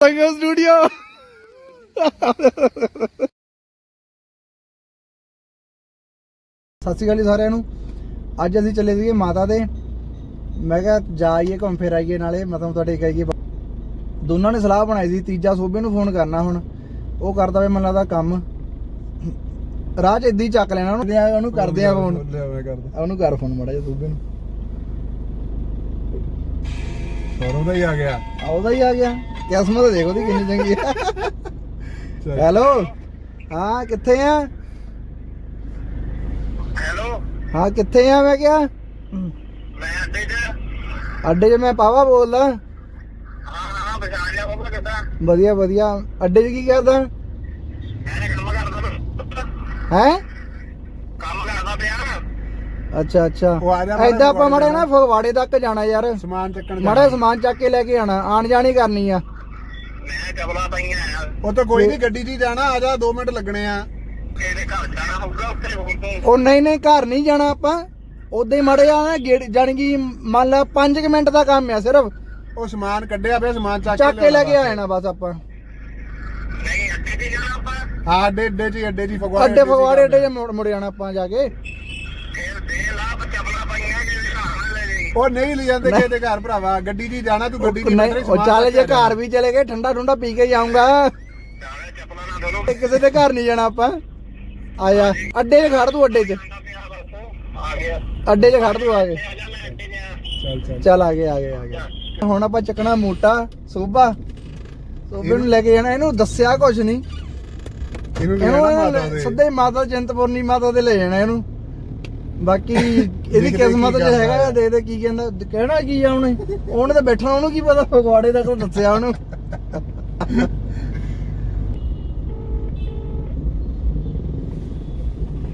ਸੰਗਮ studio. ਸਤਿ ਸ਼੍ਰੀ ਅਕਾਲ ਜੀ ਸਾਰਿਆਂ ਨੂੰ। ਅੱਜ ਅਸੀਂ ਚੱਲੇ ਸੀਗੇ ਮਾਤਾ ਦੇ। ਮੈਂ ਕਿਹਾ ਜਾ ਆਈਏ ਘੁੰਮ ਫਿਰ ਆਈਏ ਨਾਲੇ ਮਤਲਬ ਤੁਹਾਡੇ ਕਹੀਏ ਦੋਨਾਂ ਨੇ ਸਲਾਹ ਬਣਾਈ ਸੀ ਤੀਜਾ ਸੋਬੇ ਨੂੰ ਫੋਨ ਕਰਨਾ ਹੁਣ। ਉਹ ਕਰਦਾ ਵੇ ਮੈਨੂੰ ਲੱਗਦਾ ਕੰਮ। ਰਾਹ 'ਚ ਏਦਾਂ ਹੀ ਚੱਕ ਲੈਣਾ ਉਹਨੂੰ। ਉਹਨੂੰ ਕਰਦੇ ਆ ਫੋਨ ਉਹਨੂੰ ਕਰ ਫੋਨ ਮੜਾ ਜਾ ਸੋਬੇ ਨੂੰ। ਸੌਰਵ ਦਾ ਹੀ ਆ ਗਿਆ। ਆਉਦਾ ਹੀ ਆ ਗਿਆ। ਕਿਸਮਤ ਦੇਖ ਉਹਦੀ ਕਿੰਨੀ ਚੰਗੀ ਹੈ ਚੱਲ। ਹੈਲੋ? ਹਾਂ ਕਿੱਥੇ ਆ? ਹੈਲੋ? ਹਾਂ ਕਿੱਥੇ ਆ ਮੈਂ ਕਿਹਾ? ਮੈਂ ਅੱਡੇ 'ਚ। ਅੱਡੇ 'ਚ ਮੈਂ ਪਾਵਾ ਬੋਲਦਾ। ਹਾਂ ਹਾਂ ਪਛਾਣ ਲਿਆ ਉਹ ਕਿੱਦਾਂ? ਵਧੀਆ ਵਧੀਆ। ਅੱਡੇ 'ਚ ਕੀ ਕਰਦਾ? ਮੈਂ ਕੰਮ ਕਰਦਾ। ਹੈ? ਕੰਮ ਕਰਦਾ ਪਿਆ ਅੱਛਾ ਅੱਛਾ। ਉਹ ਆ ਜਾ ਮਾੜਾ ਐਦਾਂ ਆਪਾਂ ਮੜੇ ਨਾ ਫਗਵਾੜੇ ਤੱਕ ਜਾਣਾ ਯਾਰ। ਸਮਾਨ ਚੱਕਣ ਮੜਾ ਸਮਾਨ ਚੱਕ ਕੇ ਲੈ ਕੇ ਆਣਾ ਆਣ ਜਾਣੀ ਕਰਨੀ ਆ। ਮੈਂ ਚਬਲਾ ਪਈਆਂ ਆ। ਉਹ ਤਾਂ ਕੋਈ ਨਹੀਂ ਗੱਡੀ 'ਚ ਹੀ ਜਾਣਾ ਆ ਜਾ 2 ਮਿੰਟ ਲੱਗਣੇ ਆ। ਤੇਰੇ ਘਰ ਜਾਣਾ ਹੋਊਗਾ ਉੱਥੇ ਤੋਂ। ਉਹ ਨਹੀਂ ਨਹੀਂ ਘਰ ਨਹੀਂ ਜਾਣਾ ਆਪਾਂ। ਉਦਾਂ ਹੀ ਮੜੇ ਆ ਗੇੜ ਜਾਣੀ ਕਿ ਮੰਨ ਲਾ 5 ਮਿੰਟ ਦਾ ਕੰਮ ਆ ਸਿਰਫ। ਉਹ ਸਮਾਨ ਕੱਢਿਆ ਪਿਆ ਸਮਾਨ ਚੱਕ ਚੱਕ ਕੇ ਲੈ ਕੇ ਆ ਜਾਣਾ ਬਸ ਆਪਾਂ। ਨਹੀਂ ਅੱਡੇ 'ਤੇ ਜਾਣਾ ਆਪਾਂ। ਹਾਂ ਅੱਡੇ ਅੱਡੇ 'ਚ ਹੀ, ਅੱਡੇ 'ਚ ਹੀ ਫਗਵਾੜੇ ਅੱਡੇ ਫਗਵਾੜੇ ਅੱਡੇ 'ਚ ਮੁੜ ਮੁੜ ਜਾਣਾ ਆਪਾਂ ਜਾ ਕੇ ਫੇਰ ਦੇ ਲਾ ਚਬਲਾ ਪਈਆਂ ਕਿ ਘਰ ਨਾਲ ਲੈ ਜੀ ਉਹ ਨਹੀਂ ਲੈ ਜਾਂਦੇ ਕਿਸੇ ਦੇ ਘਰ ਭਰਾਵਾ ਗੱਡੀ 'ਚ ਹੀ ਜਾਣਾ ਤੂੰ ਗੱਡੀ 'ਚ ਹੀ ਨਹੀਂ ਬੈਠੇ ਉਹ ਸਮਾਨ ਚੱਲ ਚੱਕ ਜੇ ਕੇ ਘਰ ਵੀ ਚਲੇ ਗਏ ਠੰਡਾ ਠੰਡਾ ਪੀ ਕੇ ਜਾਊਂਗਾ। ਚਾਲੇ ਚਪਲਾ ਨਾ ਦੋਨੋਂ ਤੇ ਕਿਸੇ ਦੇ ਘਰ ਨਹੀਂ ਜਾਣਾ ਆਪਾਂ। ਆ ਜਾ ਅੱਡੇ 'ਚ ਖੜ ਤੂੰ ਅੱਡੇ 'ਚ। ਅੱਡੇ 'ਚ ਖੜ ਆ ਚੱਲ ਚੱਲ ਚੱਲ ਆ ਗਏ ਆ ਗਏ ਆ ਗਏ। ਹੁਣ ਆਪਾਂ ਚੱਕਣਾ ਮੋਟਾ ਸੋਭਾ। ਸੋਭੇ ਨੂੰ ਲੈ ਕੇ ਜਾਣਾ ਇਹਨੂੰ ਦੱਸਿਆ ਕੁਛ ਨਹੀਂ। ਇਹਨੂੰ ਲੈ ਇਹਨੂੰ ਜਾਣਾ ਮਾਤਾ ਇਹਨੂੰ ਦੇ। ਸਿੱਧੇ ਹੀ ਮਾਤਾ ਚਿੰਤਪੁਰਨੀ ਮਾਤਾ ਦੇ ਲੈ ਜਾਣਾ ਇਹਨੂੰ। ਬਾਕੀ ਇਹਦੀ ਦੇਖਦੇ ਕੀ ਕਿਸਮਤ 'ਚ ਕਰਦਾ ਹੈਗਾ ਆ ਹੈ। ਦੇ ਦੇ ਕੀ ਕਹਿੰਦਾ ਕਹਿਣਾ ਕੀ ਆ ਉਹਨੇ ਉਹਨੇ ਤਾਂ ਬੈਠਣਾ ਉਹਨੂੰ ਕੀ ਪਤਾ ਫਗਵਾੜੇ ਦਾ ਕੋਈ ਦੱਸਿਆ ਉਹਨੂੰ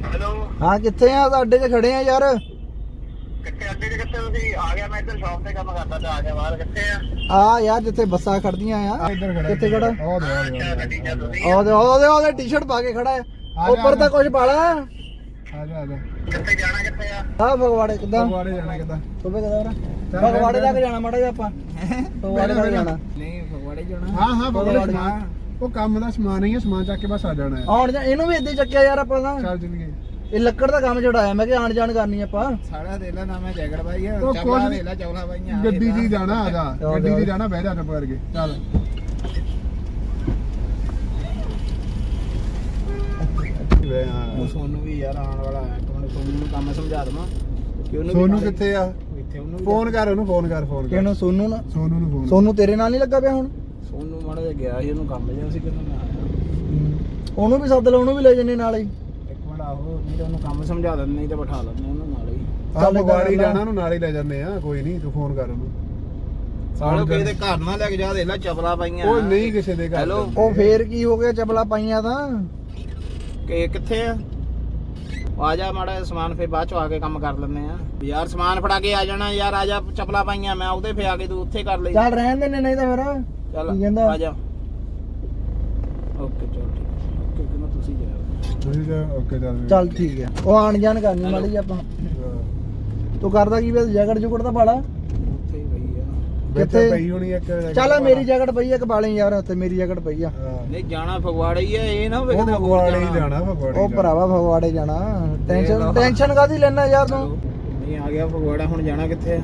ਹੈਲੋ ਹਾਂ ਕਿੱਥੇ ਆ ਤਾਂ ਅੱਡੇ 'ਚ ਖੜੇ ਆ ਯਾਰ ਕਿੱਥੇ ਅੱਡੇ ਕਿੱਥੇ ਤੁਸੀਂ ਆ ਗਿਆ ਮੈਂ ਇੱਧਰ ਸ਼ਾਪ ਤੇ ਕੰਮ ਕਰਦਾ ਤੇ ਆ ਗਿਆ ਬਾਹਰ ਕਿੱਥੇ ਆ ਆ ਯਾਰ ਜਿੱਥੇ ਬੱਸਾਂ ਖੜਦੀਆਂ ਆ ਇੱਧਰ ਖੜਾ ਕਿੱਥੇ ਖੜਾ ਉਹ ਦੇ ਉਹ ਦੇ, ਦੇ ਉਹਦੇ ਉਹਦੇ ਟੀ-ਸ਼ਰਟ ਪਾ ਕੇ ਖੜਾ ਜਾ, ਉੱਪਰ ਤਾਂ ਆ ਕੁਝ ਪਾਲਾ ਆ ਜਾ ਆ ਜਾ ਕਿੱਥੇ ਜਾਣਾ ਕਿੱਥੇ ਆ ਆ ਫਗਵਾੜੇ ਕਿੱਦਾਂ? ਫਗਵਾੜੇ ਜਾਣਾ ਕਿੱਦਾਂ? ਸੁਬੇ ਕਿਦਾਂ ਚੱਲ ਫਗਵਾੜੇ। ਤੱਕ ਜਾਣਾ ਮਾੜਾ ਜਿਹਾ ਆਪਾਂ। ਫਗਵਾੜੇ ਤੱਕ ਜਾਣਾ। ਨਹੀਂ ਫਗਵਾੜੇ ਜਾਣਾ। ਹਾਂ ਹਾਂ ਫਗਵਾੜੇ। ਸਮਾਨ ਉਹ ਕੰਮ ਦਾ ਸਮਾਨ ਹੀ ਹੈ ਸਮਾਨ ਚੱਕ ਕੇ ਬਸ ਆ ਜਾਣਾ ਹੈ। ਆਉਣ ਜਾ ਇਹਨੂੰ ਵੀ ਇੱਦਾਂ ਚੱਕਿਆ ਯਾਰ ਆਪਾਂ ਤਾਂ। ਚੱਲ ਜਲਦੀ ਇਹ ਲੱਕੜ ਦਾ ਕੰਮ ਛਡਾਇਆ ਮੈਂ ਕਿ ਆਣ ਜਾਣ ਕਰਨੀ ਆਪਾਂ। ਸਾੜਾ ਦੇ ਲਾ ਨਾ ਮੈਂ ਜੈਕਟ ਪਾਈ ਆ। ਕੁਛ- ਦੇ ਲਾ ਚੌਲਾ ਪਾਈਆਂ ਗੱਡੀ ਹੀ ਜਾਣਾ ਆ ਜਾ ਆ ਗੱਡੀ ਜਾ। ਜਾਣਾ ਬਹਿ ਜਾ ਚੁੱਪ ਕਰਕੇ ਚੱਲ। ਵੇ ਹਾਂ ਸੋਨੂੰ ਵੀ ਯਾਰ ਆਉਣ ਵਾਲਾ ਹੈ। ਤੁਹਾਨੂੰ ਸੋਨੂੰ ਨੂੰ ਕੰਮ ਸਮਝਾ ਦਵਾਂ। ਕਿ ਉਹਨੂੰ ਵੀ ਸੋਨੂੰ ਨਾਲੇ- ਕਿੱਥੇ ਆ? ਇੱਥੇ ਉਹਨੂੰ ਵੀ ਫੋਨ ਕਰ ਉਹਨੂੰ ਫੋਨ ਕਰ ਫੋਨ ਕਰ। ਕਿਹਨੂੰ ਸੋਨੂ ਨਾ? ਸੋਨੂੰ ਨੂੰ ਫੋਨ। ਸੋਨੂ ਤੇਰੇ ਨਾਲ ਨਹੀਂ ਲੱਗਾ ਪਿਆ ਹੁਣ? ਸੋਨੂੰ ਮਾੜਾ ਜਿਹਾ ਗਿਆ ਸੀ ਉਹਨੂੰ ਕੰਮ ਜਿਹਾ ਸੀ ਕਿੰਨਾ ਮੈਂ ਆਇਆ। ਉਹਨੂੰ ਵੀ ਸੱਦ ਲਓ ਉਹਨੂੰ ਵੀ ਲੈ ਜੰਨੇ ਨਾਲ ਹੀ। ਇੱਕ ਮਿੰਟ ਆਹੋ ਨਹੀਂ ਤਾਂ ਉਹਨੂੰ ਕੰਮ ਸਮਝਾ ਦਿੰਦੇ ਨਹੀਂ ਤਾਂ ਬਿਠਾ ਲੈਂਦੇ ਉਹਨੂੰ ਨਾਲ ਹੀ। ਆ ਚੱਲ ਫਗਵਾੜੀ ਕਰ ਲਾ। ਜਾਣਾ ਉਹਨੂੰ ਨਾਲ ਹੀ ਲੈ ਜਾਂਦੇ ਆ। ਕੋਈ ਨਹੀਂ ਤੂੰ ਫੋਨ ਕਰ ਉਹਨੂੰ। ਸਾਲੋ ਕਿਸੇ ਦੇ ਘਰ ਨਾ ਲੈ ਕੇ ਜਾ ਦੇ ਲਾ ਚਪਲਾ ਪਾਈਆਂ। ਉਹ ਨਹੀਂ ਕਿਸੇ ਦੇ ਘਰ ਹੈਲੋ। ਜਾਂਦੇ। ਉਹ ਫੇਰ ਕੀ ਹੋ ਗਿਆ ਚਪਲਾ ਪਾਈਆਂ ਤਾਂ? ਕਿ ਕਿੱਥੇ ਆ? ਆ ਜਾ ਮਾੜਾ ਜਿਹਾ ਸਮਾਨ ਫੇਰ ਬਾਅਦ ਚ ਆ ਕੇ ਕੰਮ ਕਰ ਲੈਂਦੇ ਆ। ਯਾਰ ਸਮਾਨ ਫੜਾ ਕੇ ਆ ਜਾਣਾ ਯਾਰ ਆ ਜਾ ਚਪਲਾ ਪਾਈਆਂ ਮੈਂ ਉਹਦੇ ਫੇ ਆ ਕੇ ਤੂੰ ਉੱਥੇ ਕਰ ਲਈ। ਚੱਲ ਰਹਿਣ ਦੇ ਨਹੀਂ ਤਾਂ ਫਿਰ। ਚੱਲ ਕੀ ਕਹਿੰਦਾ? ਆ ਜਾ। ਓਕੇ ਚਲ ਠੀਕ ਓਕੇ ਕਿਨੂੰ ਤੁਸੀਂ ਜਾਓ ਤੁਸੀਂ ਤਾਂ ਓਕੇ ਚੱਲ ਚੱਲ ਠੀਕ ਹੈ ਉਹ ਆਣ ਜਾਣ ਕਰਨੀ ਮਾੜੀ ਜਿਹੀ ਆਪਾਂ। ਤੂੰ ਕਰਦਾ ਕੀ ਵੇ ਜੈਕਟ ਜੁਕਟ ਤਾਂ ਪਾਲਾ ਹੀ ਕਿੱਥੇ? ਪਈ ਹੋਣੀ ਇੱਕ ਚੱਲ ਮੇਰੀ ਜੈਕਟ ਪਈ ਆ ਕਪਾਲੇ ਯਾਰ ਉੱਥੇ ਮੇਰੀ ਜੈਕਟ ਪਈ ਆ। ਨਹੀਂ ਜਾਣਾ ਫਗਵਾੜੇ ਹੀ ਆ ਇਹ ਨਾ ਉਹ ਹੋਰ ਫਗਵਾੜੇ ਹੀ ਜਾਣਾ। ਫਗਵਾੜੇ ਉਹ ਭਰਾਵਾ ਫਗਵਾੜੇ ਜਾਣਾ। ਟੈਨਸ਼ਨ। ਟੈਨਸ਼ਨ ਕਾਦੀ ਲੈਣਾ ਯਾਰ ਤੂੰ? ਨਹੀਂ ਆ ਗਿਆ ਫਗਵਾੜਾ ਹੁਣ ਜਾਣਾ ਕਿੱਥੇ ਆ?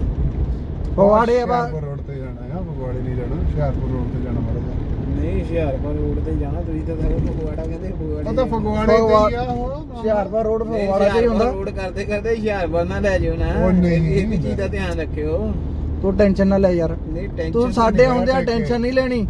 ਫਗਵਾੜੇ ਆਪਾਂ ਹੁਸ਼ਿਆਰਪੁਰ ਰੋਡ ਤੇ ਜਾਣਾ ਹੈ ਫਗਵਾੜੇ ਨਹੀਂ ਜਾਣਾ ਹੁਸ਼ਿਆਰਪੁਰ ਰੋਡ ਤੇ ਜਾਣਾ ਮਾੜਾ ਜਿਹਾ। ਨਹੀਂ ਹੁਸ਼ਿਆਰਪੁਰ ਰੋਡ ਤੇ ਜਾਣਾ ਤੁਸੀਂ ਤਾਂ ਸਾਰੇ ਫਗਵਾੜਾ ਕਹਿੰਦੇ ਫਗਵਾੜੇ ਉਹ ਤਾਂ ਫਗਵਾੜੇ ਤੇ ਹੀ ਆ ਉਹ ਹੁਸ਼ਿਆਰਪੁਰ ਰੋਡ ਫਗਵਾੜਾ ਤੇ ਹੀ ਹੁੰਦਾ। ਰੋਡ ਕਰਦੇ ਕਰਦੇ ਹੁਸ਼ਿਆਰਪੁਰ ਨਾ ਲੈ ਜਾਓ ਨਾ। ਉਹ ਨਹੀਂ, ਇਹ ਵੀ- ਇਹ ਵੀ ਨਹੀਂ ਚੀਜ਼ ਦਾ ਧਿਆਨ ਰੱਖਿਓ। ਤੂੰ ਟੈਨਸ਼ਨ ਨਾ ਲੈ ਯਾਰ। ਨਹੀਂ ਟੈਨਸ਼ਨ ਤੂੰ ਸਾਡੇ ਹੁੰਦਿਆਂ ਟੈਨਸ਼ਨ ਨਹੀਂ ਲੈਣੀ।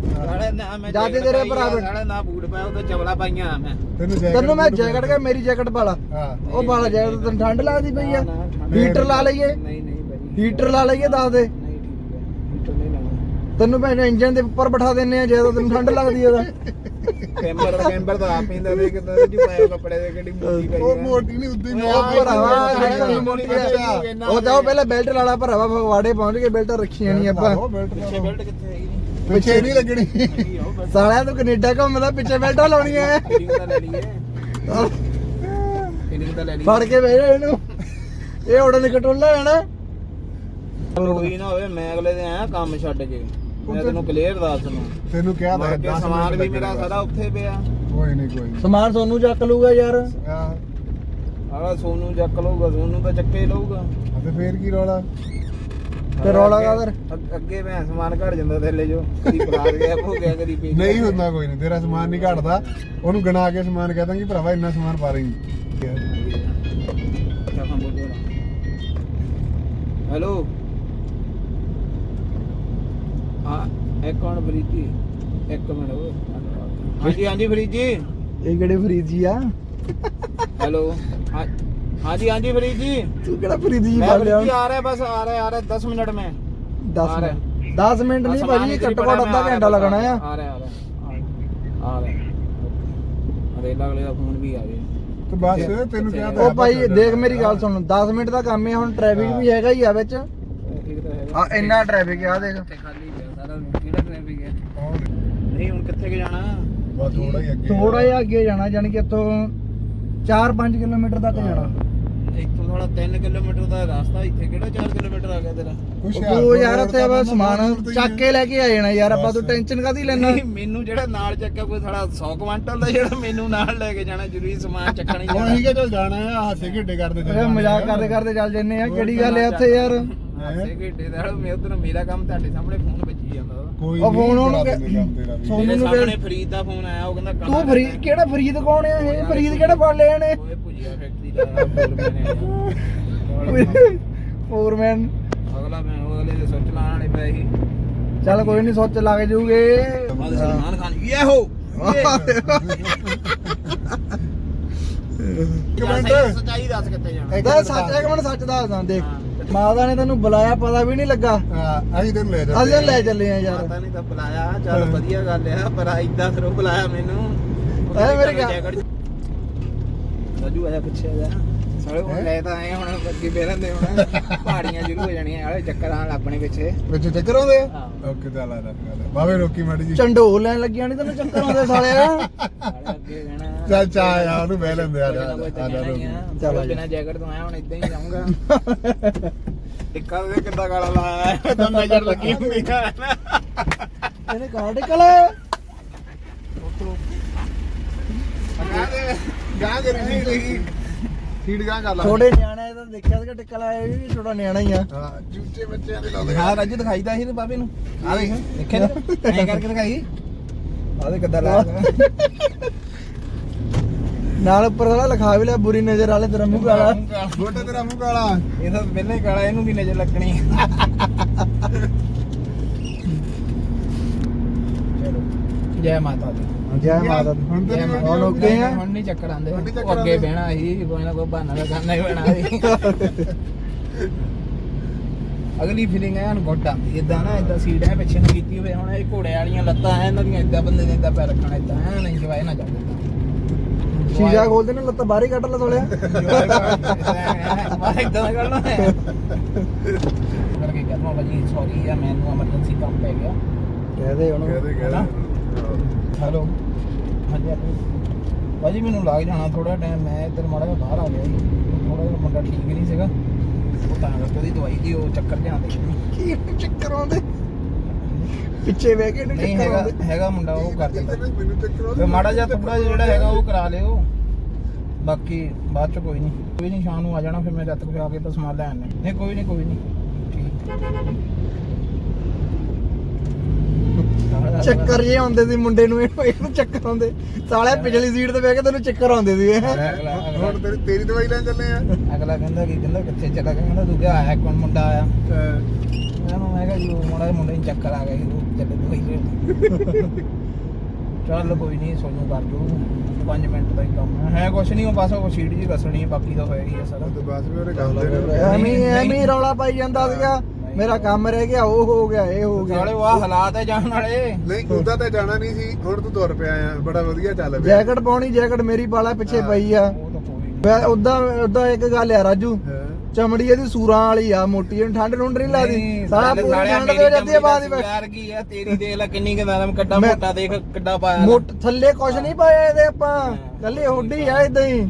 ਨਾ ਮੈਂ ਜਾ ਕੇ ਤੇਰੇ ਆ, ਭਰਾ ਨਾ ਬੂਟ ਪਾਇਆ ਉਹ ਤਾਂ ਚਵਲਾ ਪਾਈਆਂ ਮੈਂ। ਤੈਨੂੰ ਜੈਕਟ ਤੈਨੂੰ ਮੈਂ ਜੈਕਟ ਕਹ ਮੇਰੀ ਜੈਕਟ ਪਾਲਾ। ਹਾਂ। ਉਹ ਪਾਲਾ ਜੈਕਟ ਤੈਨੂੰ ਠੰਡ ਲੱਗਦੀ ਪਈ ਆ। ਨਾ, ਨਾ, ਠੰਡ ਹੀਟਰ ਲਾ ਲਈਏ। ਨਹੀਂ ਨਹੀਂ ਭਾਈ ਹੀਟਰ ਲਾ ਲਈਏ ਦੱਸ ਦੇ ਨਹੀਂ ਠੀਕ ਹੈ ਹੀਟਰ ਨਹੀਂ ਲਾਣਾ ਤੈਨੂੰ ਭੈਣ ਇੰਜਨ ਦੇ ਉੱਪਰ ਬਿਠਾ ਦਿੰਨੇ ਆ ਜਦੋਂ ਤੈਨੂੰ ਠੰਡ ਲੱਗਦੀ ਆ ਤਾਂ। ਕੈਂਬਰ ਕੈਂਬਰ ਤਾਂ ਆਪ ਇੰਦਾ ਦੇ ਕਿਦਾਂ ਦੇ ਪਾਏ ਕੱਪੜੇ ਦੇ ਕਿਹੜੀ ਮੋਟੀ ਪਈ ਉਹ ਮੋਟੀ ਨਹੀਂ ਉੱਦੀ ਉਹ ਭਰਾਵਾ ਮੋਟੀ ਆ ਉਹ ਜਾਓ ਪਹਿਲਾਂ ਬੈਲਟ ਲਾ ਲਾ ਭਰਾਵਾ ਫਗਵਾੜੇ ਪਹੁੰਚ ਕੇ ਬੈਲਟ ਰੱਖੀਆਂ ਨਹੀਂ ਆਪਾਂ। ਪਿੱਛੇ ਬੈਲਟ ਕਿੱਥੇ ਹੈਗੀ ਨਹੀਂ ਪਿੱਛੇ ਨਹੀਂ ਲੱਗਣੀ। ਸਾਲਿਆ ਤੂੰ ਕੈਨੇਡਾ ਘੁੰਮਦਾ ਪਿੱਛੇ ਬੈਲਟਾਂ ਲਾਉਣੀਆਂ ਐ। ਤਾਂ ਤਾਂ ਫੜ ਕੇ ਬਹਿ ਜਾ ਇਹਨੂੰ। ਇਹ ਉੜਨ ਕਟੋਲਾ ਹੈ ਨਾ। ਕੋਈ ਨਾ ਹੋਵੇ ਮੈਂ ਅਗਲੇ ਦੇ ਆਇਆ ਕੰਮ ਛੱਡ ਕੇ। ਮੈਂ ਤੈਨੂੰ ਕਲੀਅਰ ਦੱਸ ਨੂੰ ਤੈਨੂੰ ਕਿਹਾ ਮੁੜ ਤਾਂ ਕੇ 10 ਸਮਾਨ ਮਿੰਟ ਵੀ ਮੇਰਾ ਲੱਗਣਗੇ ਸਾਰਾ ਉੱਥੇ ਪਿਆ। ਕੋਈ ਨਹੀਂ ਕੋਈ ਨੀ। ਸਮਾਨ ਸੋਨੂੰ ਚੱਕ ਲੂਗਾ ਯਾਰ। ਆਹ, ਸੋਨੂੰ ਚੱਕ ਲਊਗਾ ਸੋਨੂੰ ਤਾਂ ਚੱਕੇ ਹੀ ਲਊਗਾ ਅਤੇ ਫੇਰ ਕੀ ਰੌਲਾ? ਤੇ ਰੌਲਾ ਕਾਦਰ ਅੱਗੇ- ਅੱਗੇ ਮੈਂ ਸਮਾਨ ਘੜ ਜਾਂਦਾ ਥੱਲੇ ਜੋ। ਕਦੀ ਪਲਾਟ ਗਿਆ ਹੋ ਗਿਆ ਕਦੀ ਪੀ। ਨਹੀਂ ਹੁੰਦਾ ਕੋਈ ਨਹੀਂ ਤੇਰਾ ਸਮਾਨ ਨਹੀਂ ਘਟਦਾ। ਉਹਨੂੰ ਗਣਾ ਕੇ ਸਮਾਨ ਕਹਿ ਦਾਂਗੀ ਭਰਾਵਾ ਇੰਨਾ ਸਮਾਨ ਪਾ ਰਹੀ। ਹੈਲੋ? ਹਾਂ ਇੱਕ ਕੌਣ ਫਰੀਜੀ ਇੱਕ ਮਿੰਟ ਓਏ ਹਾਂਜੀ ਹਾਂਜੀ ਫਰੀਜੀ ਇਹ ਕਿਹੜੇ ਫਰੀਜੀ ਆ? ਹੈਲੋ ਹਾਂ- ਹਾਂਜੀ ਹਾਂਜੀ ਫਰੀਜੀ ਤੂੰ ਕਿਹੜਾ ਫਰੀਜੀ ਮੈਂ ਬੋਲ ਫਰੀਜੀ ਰਿਹਾ ਆ ਰਿਹਾ ਬਸ ਆ ਰਿਹਾ ਆ ਰਿਹਾ 10 ਮਿੰਟ में 10 ਆ ਰਿਹਾ। ਮਿੰਟ। 10 ਮਿੰਟ ਨਹੀਂ ਭਾਜੀ ਘੱਟੋ ਘੱਟ ਮੈਂ ਅੱਧਾ ਘੰਟਾ ਲੱਗਣਾ ਆ। ਆ ਰਿਹਾ ਆ ਰਿਹਾ। ਆ ਰਿਹਾ। ਅਰੇ ਅਗਲੇ ਦਾ ਫੋਨ ਵੀ ਆ ਗਿਆ। ਤੇ ਬਸ ਤੈਨੂੰ ਕਿਹਾ ਤਾਂ ਉਹ ਭਾਈ ਦੇਖ ਮੇਰੀ ਗੱਲ ਸੁਣ 10 ਮਿੰਟ ਦਾ ਕੰਮ ਹੈ ਹੁਣ ਟ੍ਰੈਫਿਕ ਵੀ ਹੈਗਾ ਹੀ ਆ ਵਿੱਚ। ਠੀਕ ਤਾਂ ਹੈਗਾ। ਆ ਇੰਨਾ ਟ੍ਰੈਫਿਕ ਆ ਦੇਖ। ਇੱਥੇ ਖਾਲੀ ਪਿਆ ਸਾਰਾ ਕਿਹੜਾ ਟ੍ਰੈਫਿਕ ਹੈ ਕੌਣ? ਨਹੀਂ ਹੁਣ ਕਿੱਥੇ ਕਿ ਜਾਣਾ? ਬਸ ਥੋੜਾ ਹੀ ਅੱਗੇ ਥੋੜਾ ਜਿਹਾ ਅੱਗੇ ਜਾਣਾ ਜਾਨੀ ਕਿ ਇੱਥੋਂ 4-5 ਕਿਲੋਮੀਟਰ ਤੱਕ ਜਾਣਾ। ਇੱਥੋਂ ਥੋੜਾ 3 ਕਿਲੋਮੀਟਰ ਦਾ ਰਸਤਾ ਇੱਥੇ ਕਿਹੜਾ 4 ਕਿਲੋਮੀਟਰ ਆ ਗਿਆ ਤੇਰਾ? ਉਹ ਯਾਰ ਉੱਥੇ ਬਸ ਸਮਾਨ ਚੱਕ ਕੇ ਲੈ ਕੇ ਆ ਜਾਣਾ ਯਾਰ ਆਪਾਂ ਤੂੰ ਟੈਨਸ਼ਨ ਕਾਦੀ ਲੈਣਾ ਮੈਨੂੰ ਜਿਹੜਾ ਨਾਲ ਚੱਕਿਆ ਕੋਈ ਸਾਲਾ 100 ਕੁਆਂਟਲ ਦਾ ਜਿਹੜਾ ਮੈਨੂੰ ਨਾਲ ਲੈ ਕੇ ਜਾਣਾ ਜ਼ਰੂਰੀ ਸਮਾਨ ਚੱਕਣ ਹੀ ਹੁਣ ਜਾਣਾ। ਅਸੀਂ ਕਿ ਚੱਲ ਜਾਣਾ ਆ ਹਾਸੇ ਘੇਡੇ ਕਰਦੇ ਚੱਲ ਮਜ਼ਾਕ ਕਰਦੇ ਕਰਦੇ ਚੱਲ ਜੰਨੇ ਆ ਕਿਹੜੀ ਗੱਲ ਹੈ ਉੱਥੇ ਯਾਰ? ਹਾਸੇ ਘੇਟੇ ਦਾ ਮੈਂ ਉਧਰ ਮੇਰਾ ਕੰਮ ਤੁਹਾਡੇ ਸਾਹਮਣੇ ਫੋਨ ਵੱਜੀ ਜਾਂਦਾ ਵਾ। ਕੋਈ ਉਹ ਨੀ, ਫੋਨ ਉਹਨੂੰ ਕਰਾ ਕਹਿ- ਦਿੰਦੇ ਕੰਮ ਤੇਰਾ ਵੀ। ਸੋਨੂੰ ਮੇਰੇ ਨੂੰ ਸਾਹਮਣੇ ਕਹਿ- ਫਰੀਦ ਦਾ ਫੋਨ ਆਇਆ ਉਹ ਕਹਿੰਦਾ ਤੂੰ ਕਾਲਾ ਫਰੀਦ ਕਿਹੜਾ ਫਰੀਦ ਕੌਣ ਆ? ਇਹ ਫਰੀਦ ਕਿਹੜਾ ਫੜ ਲਿਆ ਨੇ ਓਏ ਭੁਜੀਆ ਫੈਕਟਰੀ ਦਾ ਫੋਨ ਮੈਨੇ ਫੋਰਮੈਨ ਅਗਲਾ ਮੈਂ ਉਹ ਅਗਲੇ ਦੇ ਸੋਚ ਲਾਣ ਵਾਲੇ ਪਏ ਸੀ। ਚੱਲ ਕੋਈ ਨਹੀਂ ਸੋਚ ਲੱਗ ਜੂਗੇ। ਬਾਦ ਸਲਮਾਨ ਖਾਨ ਇਹ ਹੋ ਇੱਕ ਮਿੰਟ। ਸੱਚਾਈ ਦੱਸ ਕਿੱਥੇ ਜਾਣਾ। ਇੱਕ ਦਾ ਮਿੰਟ ਸੱਚ ਇੱਕ ਮਿੰਟ ਸੱਚ ਦੱਸਦਾ ਦੇਖ। ਹਾਂ। ਮਾਤਾ ਨੇ ਤੈਨੂੰ ਬੁਲਾਇਆ ਪਤਾ ਵੀ ਨਹੀਂ ਲੱਗਾ। ਹਾਂ, ਅਸੀਂ ਤੈਨੂੰ ਲੈ ਜਾਂਦੇ ਅਸੀਂ ਲੈ ਚੱਲੇ ਆ ਯਾਰ। ਪਤਾ ਨਹੀਂ ਤਾਂ ਬੁਲਾਇਆ ਚੱਲ ਵਧੀਆ ਗੱਲ ਆ ਪਰ ਇਦਾਂ ਫਿਰ ਉਹ ਬੁਲਾਇਆ ਮੈਨੂੰ। ਐ ਮੇਰੀ ਗੱਲ- ਰਾਜੂ ਆਇਆ ਪਿੱਛੇ ਆ ਜਾ ਸਾਲੇ ਹੁਣ ਲੈ ਤਾਂ ਆਏ ਹੁਣ ਅੱਗੇ ਬੇਰਨ ਦੇ ਹੁਣ ਪਹਾੜੀਆਂ ਸ਼ੁਰੂ ਹੋ ਜਾਣੀਆਂ ਆਲੇ ਚੱਕਰ ਆਣ ਆਪਣੇ ਪਿੱਛੇ ਵਿੱਚ ਚੱਕਰ ਆਉਂਦੇ ਆ? ਹਾਂ। ਓਕੇ ਚੱਲ ਆ ਜਾ ਬਾਵੇ ਰੋਕੀ ਮਾੜੀ ਜੀ ਚੰਡੋਲ ਲੈਣ ਲੱਗਿਆ ਨਹੀਂ ਤੈਨੂੰ ਚੱਕਰ ਆਉਂਦੇ ਸਾਲਿਆ। ਸਾਲੇ ਅੱਗੇ ਕਹਿਣਾ ਚੱਲ ਚਾ ਆ ਉਹਨੂੰ ਬਹਿ ਲੈਂਦੇ ਆ ਜਾ ਨਾ ਤਾਂ ਆ ਜਾ ਹੀ ਆ। ਰੋਕੀ। ਚੱਲ ਆ ਜਾ। ਬਿਨਾਂ ਜੈਕਟ ਤੋਂ ਆਇਆ ਹੁਣ ਇਦਾਂ ਹੀ ਜਾਊਂਗਾ। ਟਿੱਕਾ ਦੇ ਕਿੱਦਾਂ ਗਾਲਾ ਲਾਇਆ ਹੈ? ਤਾਂ ਨਜ਼ਰ ਲੱਗੀ ਹੁੰਦੀ ਆ ਇਹਨੇ ਕਾਰ ਨਿਕਲ ਗਾਂ ਕਰੀ ਸੀ ਰਹੀ। ਸੀਟ ਗਾਂ ਕਰ ਲਾ। ਛੋਟੇ ਨਿਆਣੇ ਇਹ ਤਾਂ ਦੇਖਿਆ ਸੀਗਾ ਟਿੱਕਾ ਲਾਇਆ ਇਹ ਵੀ ਛੋਟਾ ਨਿਆਣਾ ਹੀ ਆ। ਹਾਂ ਚੂਚੇ ਬੱਚਿਆਂ ਦੇ ਲਾਉਂਦੇ ਹਾਂ ਰਾਜੂ ਦਿਖਾਈਦਾ ਸੀ ਤੇ ਬਾਬੇ ਨੂੰ। ਆ ਦੇਖ ਦੇਖਿਆ ਐਂ ਕਰਕੇ ਦਿਖਾਈ। ਆ ਦੇ ਕਿੱਦਾਂ ਲਾਇਆ ਨਾਲ ਉੱਪਰ ਵਾਲਾ ਲਿਖਾ ਵੀ ਲਿਆ ਬੁਰੀ ਨਜ਼ਰ ਵਾਲੇ ਤੇਰਾ ਮੂੰਹ ਕਾਲਾ। ਗੋਟੇ ਤੇਰਾ ਮੂੰਹ ਕਾਲਾ। ਇਹ ਤਾਂ ਪਹਿਲਾਂ ਹੀ ਕਾਲਾ ਇਹਨੂੰ ਵੀ ਨਜ਼ਰ ਲੱਗਣੀ ਚਲੋ ਜੈ ਮਾਤਾ ਦੀ। ਜੈ ਮਾਤਾ ਦੀ। ਹੁਣ ਤੇ ਜੈ ਨਹੀਂ ਮਾਤਾ ਹੁਣ ਦੀ। ਓਕੇ ਆ? ਹੁਣ ਨਹੀਂ ਚੱਕਰ ਆਂਦੇ ਹੁਣ ਨੀ ਚੱਕਰ ਉਹ ਅੱਗੇ ਆਉਂਦੇ। ਬਹਿਣਾ ਸੀ ਕੋਈ ਨਾ ਕੋਈ ਬਹਾਨਾ ਤਾਂ ਕਰਨਾ ਹੀ ਪੈਣਾ ਸੀ। ਅਗਲੀ ਫੀਲਿੰਗ ਹੈ ਹੁਣ ਗੁੱਡ ਆਂਦੀ ਇਦਾਂ ਨਾ ਇਦਾਂ ਸੀਟ ਹੈ ਪਿੱਛੇ ਨੂੰ ਕੀਤੀ ਹੋਵੇ। ਹੁਣ ਇਹ ਘੋੜੇ ਵਾਲੀਆਂ ਲੱਤਾਂ ਐ ਇਹਨਾਂ ਦੀਆਂ ਇਦਾਂ ਬੰਦੇ ਨੇ ਇਦਾਂ ਪੈਰ ਰੱਖਣਾ ਇਦਾਂ ਐ ਨਹੀਂ ਜਵਾਏ ਨਾ ਜਾਂਦੇ ਸ਼ੀਸ਼ਾ ਖੋਲਦੇ ਨੇ ਲੱਤਾਂ ਬਾਹਰ ਹੀ ਕੱਢ ਲਾ ਤੋਲਿਆ। ਮਾਰ ਇਦਾਂ ਦਾ ਕਰਨਾ ਹੈ ਕਰਕੇ ਕਰਨਾ ਭਾਜੀ ਸੌਰੀ ਆ ਮੈਨੂੰ ਐਮਰਜੈਂਸੀ ਕੰਮ ਪੈ ਗਿਆ। ਕਹਦੇ ਉਹਨੂੰ ਕਹਦੇ ਹੈਨਾ? ਕਹਦੇ ਹੈਲੋ ਹਾਂਜੀ ਹਾਂਜੀ। ਭਾਜੀ ਮੈਨੂੰ ਲੱਗ ਜਾਣਾ ਥੋੜਾ ਟਾਈਮ ਮੈਂ ਇੱਧਰ ਮਾੜਾ ਜਿਹਾ ਬਾਹਰ ਆ ਗਿਆ ਸੀ ਥੋੜਾ ਜਿਹਾ ਮੁੰਡਾ ਠੀਕ ਨਹੀਂ ਸੀਗਾ। ਉਹ ਤਾਂ ਕਰਕੇ ਉਹਦੀ ਦਵਾਈ ਦੀ ਉਹ ਚੱਕਰ ਜਾਂਦੇ ਕੀ ਚੱਕਰ ਆਉਂਦੇ? ਪਿੱਛੇ ਬਹਿ ਕੇ ਇਹਨੂੰ ਨਹੀਂ ਚੱਕਰ ਹੈਗਾ ਆਉਂਦੇ। ਹੈਗਾ ਮੁੰਡਾ ਉਹ ਕਰ ਦਿੰਦਾ। ਮੈਨੂੰ ਚੱਕਰ ਆਉਂਦੇ ਤੇ ਮਾੜਾ ਜਿਹਾ ਥੋੜਾ ਜਿਹੜਾ ਹੈਗਾ ਉਹ ਕਰਾ ਲਿਓ। ਬਾਕੀ ਬਾਅਦ ਚ ਕੋਈ ਨਹੀਂ। ਕੋਈ ਨਹੀਂ ਸ਼ਾਮ ਨੂੰ ਆ ਜਾਣਾ ਫਿਰ ਮੈਂ ਜਦ ਤੱਕ ਆ ਕੇ ਤਾਂ ਸਮਾਨ ਲੈ ਆਣਾ ਨਹੀਂ ਕੋਈ ਨਹੀਂ ਕੋਈ ਨਹੀਂ। ਠੀਕ। ਚੱਕਰ ਜੇ ਆਉਂਦੇ ਸੀ ਮੁੰਡੇ ਨੂੰ ਇਹਨੂੰ ਇਹਨੂੰ ਚੱਕਰ ਆਉਂਦੇ। ਸਾਲਿਆ ਪਿਛਲੀ ਸੀਟ ਤੇ ਬਹਿ ਕੇ ਤੈਨੂੰ ਚੱਕਰ ਆਉਂਦੇ ਸੀ। ਹੁਣ ਤੇਰੀ ਤੇਰੀ ਦਵਾਈ ਲੈਣ ਚੱਲੇ ਆ। ਅਗਲਾ ਕਹਿੰਦਾ ਕਿ ਕਹਿੰਦਾ ਕਿੱਥੇ ਚਲਾ ਗਿਆ ਕਹਿੰਦਾ ਤੂੰ ਗਿਆ ਆਇਆ ਕੌਣ ਮੁੰਡਾ ਆਇਆ। ਮੈਨੂੰ ਮੈਂ ਕਿਹਾ ਜੀ ਮੁੰਡਾ ਮੁੰਡੇ ਨੂੰ ਚੱਕਰ ਆ ਗਿਆ ਸੀ ਉਹ ਚੱਲੇ ਦਵਾਈ ਦੇ ਚੱਲ ਕੋਈ ਨਹੀਂ ਸੋਨੂੰ ਕਰ ਦੂ 5 ਮਿੰਟ ਦਾ ਹੀ ਕੰਮ ਹੈ। ਹੈ ਕੁਛ ਨਹੀਂ ਉਹ ਬਸ ਉਹ ਸੀਟ ਜੀ ਦੱਸਣੀ ਹੈ, ਬਾਕੀ ਤਾਂ ਹੋਇਆ ਹੀ ਹੈ ਸਾਰਾ। ਤੇ ਬਸ ਵੀ ਉਹਨੇ ਗੱਲ ਦੇ ਐਵੇਂ ਐਵੇਂ ਰੌਲਾ ਪਾਈ ਜਾਂਦਾ ਸੀਗਾ। ਮੇਰਾ ਕੰਮ ਰਹਿ ਗਿਆ ਉਹ ਹੋ ਗਿਆ ਇਹ ਹੋ ਗਿਆ। ਨਾਲੇ ਆਹ ਹਾਲਾਤ ਹੈ ਜਾਣ ਵਾਲੇ। ਨਹੀਂ ਉਹਦਾ ਤਾਂ ਜਾਣਾ ਨਹੀਂ ਸੀ ਹੁਣ ਤੂੰ ਤੁਰ ਪਿਆ ਆ ਬੜਾ ਵਧੀਆ ਚੱਲ ਪਿਆ। ਜੈਕਟ ਪਾਉਣੀ ਜੈਕਟ ਮੇਰੀ ਪਾਲਾ ਪਿੱਛੇ ਪਈ ਆ। ਨਹੀਂ ਉਦਾਂ ਉਦਾਂ ਇੱਕ ਗੱਲ ਆ ਰਾਜੂ। ਚਮੜੀ ਇਹਦੀ ਸੂਰਾਂ ਵਾਲੀ ਆ ਮੋਟੀ ਇਹਨੂੰ ਠੰਡ ਠੁੰਡ ਨਹੀਂ ਲੱਗਦੀ? ਸਾਲੇ ਪੂਰੀ ਠੰਡ ਦੇ ਜਾਂਦੀ ਆ ਬਾਅਦ ਵਿੱਚ। ਯਾਰ ਕੀ ਆ ਤੇਰੀ ਦੇਖ ਲੈ ਕਿੰਨੀ ਕਿ ਦਾਦਮ ਕੱਡਾ ਮੈਂ- ਮੋਟਾ ਦੇਖ ਕਿੱਡਾ ਪਾਇਆ। ਮੋਟ ਥੱਲੇ ਕੁਛ ਨਹੀਂ ਪਾਇਆ ਇਹਦੇ ਆਪਾਂ। ਕੱਲੇ ਹੁੱਡੀ ਆ ਇਦਾਂ ਹੀ।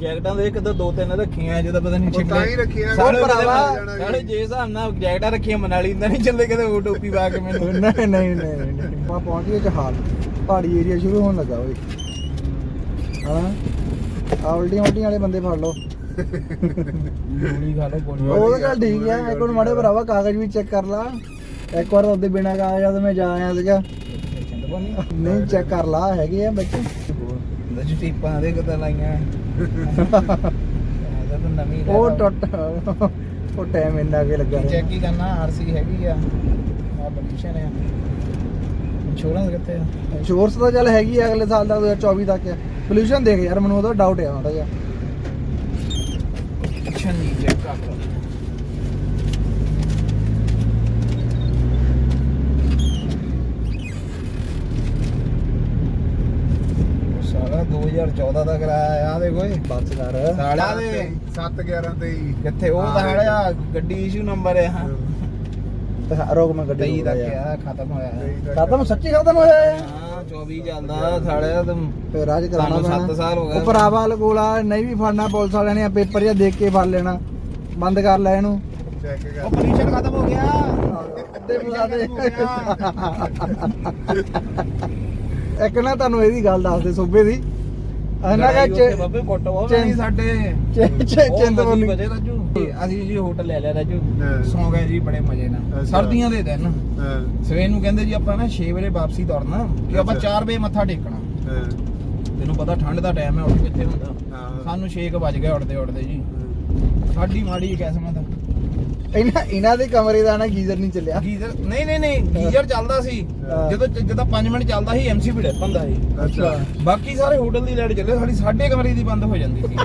ਜੈਕਟਾਂ ਦੇ ਕਿਤੇ ਦੋ ਤਿੰਨ ਰੱਖੀਆਂ ਜਦੋਂ ਪਤਾ ਨਹੀਂ ਉਹ ਤਾਂ ਹੀ ਰੱਖੀਆਂ ਸਾਰੇ ਭਰਾਵਾ, ਸਾਰੇ ਜੇ ਹਿਸਾਬ ਨਾਲ ਜੈਕਟਾਂ ਰੱਖੀਆਂ ਮਨਾਲੀ ਇੰਦਾ ਨਹੀਂ ਚੱਲੇ ਕਿਤੇ ਉਹ ਟੋਪੀ ਪਾ ਕੇ ਮੈਨੂੰ ਨਹੀਂ ਨਹੀਂ ਨਹੀਂ ਨਹੀਂ। ਆਪਾਂ ਪਹੁੰਚ ਗਏ ਜਹਾਲ ਪਹਾੜੀ ਏਰੀਆ ਸ਼ੁਰੂ ਹੋਣ ਲੱਗਾ ਓਏ। ਹਾਂ ਆ ਉਲਟੀਆਂ ਉਲਟੀਆਂ ਵਾਲੇ ਬੰਦੇ ਫੜ ਲਓ। ਗੋਲੀ ਖਾ ਲਓ ਗੋਲੀ ਉਹ ਤਾਂ ਗੱਲ ਠੀਕ ਹੈ ਇੱਕ ਵਾਰ ਮਾੜੇ ਭਰਾਵਾ ਕਾਗਜ਼ ਵੀ ਚੈੱਕ ਕਰ ਲਾ। ਇੱਕ ਵਾਰ ਉਹਦੇ ਬਿਨਾ ਕਾਗਜ਼ਾਂ ਤੋਂ ਮੈਂ ਜਾ ਆਇਆ ਸੀਗਾ। ਨਹੀਂ ਚੈੱਕ ਕਰ ਲਾ ਹੈਗੇ ਆ ਬੱਚੇ। ਦਜ ਟੀਪਾਂ ਦੇ ਕਿਤੇ ਲਾਈਆਂ? ਨਵੀਂ ਲੈ ਉਹ। ਟੁੱਟ ਉਹ ਟਾਈਮ ਇੰਨਾ ਕੇ ਲੱਗਾ ਰਿਹਾ। ਚੈੱਕ ਹੀ ਕਰਨਾ ਆਰਸੀ ਹੈਗੀ ਆ ਆ ਪੋਜੀਸ਼ਨ ਆ ਇੰਸ਼ੋਰੈਂਸ ਕਿੱਥੇ ਆ ਇੰਸ਼ੋਰੈਂਸ ਤਾਂ ਚੱਲ ਹੈਗੀ ਆ ਅਗਲੇ ਸਾਲ ਦਾ 2024 ਤੱਕ ਆ ਪੋਲੂਸ਼ਨ ਦੇਖ ਯਾਰ ਮੈਨੂੰ ਉਹਦਾ ਡਾਊਟ ਆ ਮਾੜਾ ਜਿਹਾ ਅੱਛਾ ਨਹੀਂ ਚੈੱਕ ਕਰ ਲਓ ਉਹ ਸਾਲਾ 2014 ਦਾ ਕਰਾਇਆ ਆ ਦੇਖੋ ਏ ਬਸ ਕਰ। ਸਾਲਾ ਦੇ 7 11 ਤੇ ਹੀ। ਕਿੱਥੇ ਉਹ ਤਾਂ ਸਾਲਾ ਗੱਡੀ ਇਸ਼ੂ ਨੰਬਰ ਹੈ। ਹਾਂ ਰੋਕ ਮੈਂ ਗੱਡੀ ਤਈ ਦਾ ਰੋਕਦਾ ਕਿਆ ਯਾਰ। ਖਤਮ ਹੋਇਆ। ਖਤਮ ਸੱਚੀ ਖਤਮ ਹੋਇਆ ਹੈ ਹਾਂ 24 ਚੱਲਦਾ ਸਾਲਿਆ ਤੁਮ ਫੇਰ ਰਾਜ ਪੈਣਾ। ਸੱਤ ਸਾਲ ਹੋ ਗਏ। ਉਹ ਭਰਾਵਾ ਲਗੋਲਾ ਨਹੀਂ ਵੀ ਫੜਨਾ ਪੁਲਿਸ ਵਾਲਿਆਂ ਨੇ ਪੇਪਰ ਜਿਹਾ ਦੇਖ ਕੇ ਫੜ ਲੈਣਾ। ਬੰਦ ਕਰ ਲੈ ਇਹਨੂੰ। ਚੈੱਕ ਕਰ। ਉਹ ਪੋਲੂਸ਼ਨ ਖਤਮ ਹੋ ਗਿਆ। ਅੱਧੇ ਬੁਲਾ ਦੇ। ਇੱਕ ਨਾ ਤੁਹਾਨੂੰ ਇਹਦੀ ਗੱਲ ਦੱਸਦੇ ਸੂਬੇ ਦੀ। ਇਹਨਾਂ ਦਾ ਬਾਬੇ ਕੁੱਟ ਬਹੁਤ ਨਹੀਂ ਸਾਡੇ। ਚਿੰਤ ਬੋਲੀ। ਵਜੇ ਰਾਜੂ। ਅਸੀਂ ਜੀ ਹੋਟਲ ਲੈ ਲਿਆ ਰਾਜੂ। ਸੌ ਗਏ ਜੀ ਬੜੇ ਮਜ਼ੇ ਨਾਲ। ਸਰਦੀਆਂ ਦੇ ਦਿਨ। ਸਵੇਰ ਨੂੰ ਕਹਿੰਦੇ ਜੀ ਆਪਾਂ ਨਾ 6 ਵਜੇ ਵਾਪਸੀ ਤੁਰਨਾ ਕਿ ਆਪਾਂ ਅੱਛਾ। 4 ਵਜੇ ਮੱਥਾ ਟੇਕਣਾ। ਤੈਨੂੰ ਪਤਾ ਠੰਡ ਦਾ ਟਾਈਮ ਹੈ ਉੱਠ ਕਿੱਥੇ ਹੁੰਦਾ। ਸਾਨੂੰ 6 ਵਜ ਗਏ ਉੱਠਦੇ ਉੱਠਦੇ ਜੀ ਸਾਡੀ ਮਾੜੀ ਕਿਸਮਤ। ਇਹਨਾਂ ਇਹਨਾਂ ਦੇ ਕਮਰੇ ਦਾ ਨਾ ਗੀਜ਼ਰ ਨਹੀਂ ਚੱਲਿਆ। ਗੀਜ਼ਰ ਨਹੀਂ ਨਹੀਂ ਨਹੀਂ ਗੀਜ਼ਰ ਚੱਲਦਾ ਸੀ। ਜਦੋਂ ਜਦੋਂ 5 ਮਿੰਟ ਚੱਲਦਾ ਸੀ ਐਮਸੀਬੀ ਡੱਪੰਦਾ ਸੀ। ਅੱਛਾ। ਬਾਕੀ ਸਾਰੇ ਹੋਟਲ ਦੀ ਲਾਈਟ ਚੱਲੇ ਸਾਡੀ ਸਾਡੇ ਕਮਰੇ ਦੀ ਬੰਦ ਹੋ ਜਾਂਦੀ ਸੀ।